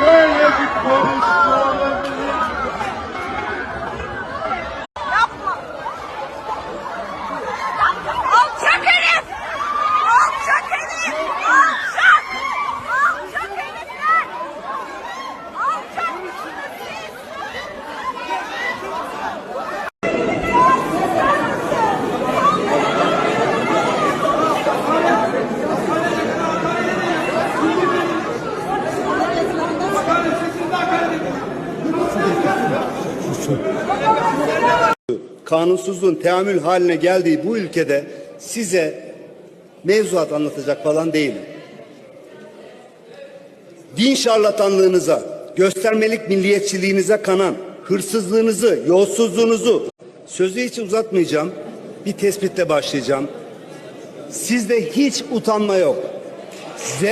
Venha de Cristo. Kanunsuzluğun teamül haline geldiği bu ülkede size mevzuat anlatacak falan değilim. Din şarlatanlığınıza, göstermelik milliyetçiliğinize kanan, hırsızlığınızı, yolsuzluğunuzu sözü hiç uzatmayacağım. Bir tespitle başlayacağım. Sizde hiç utanma yok. Z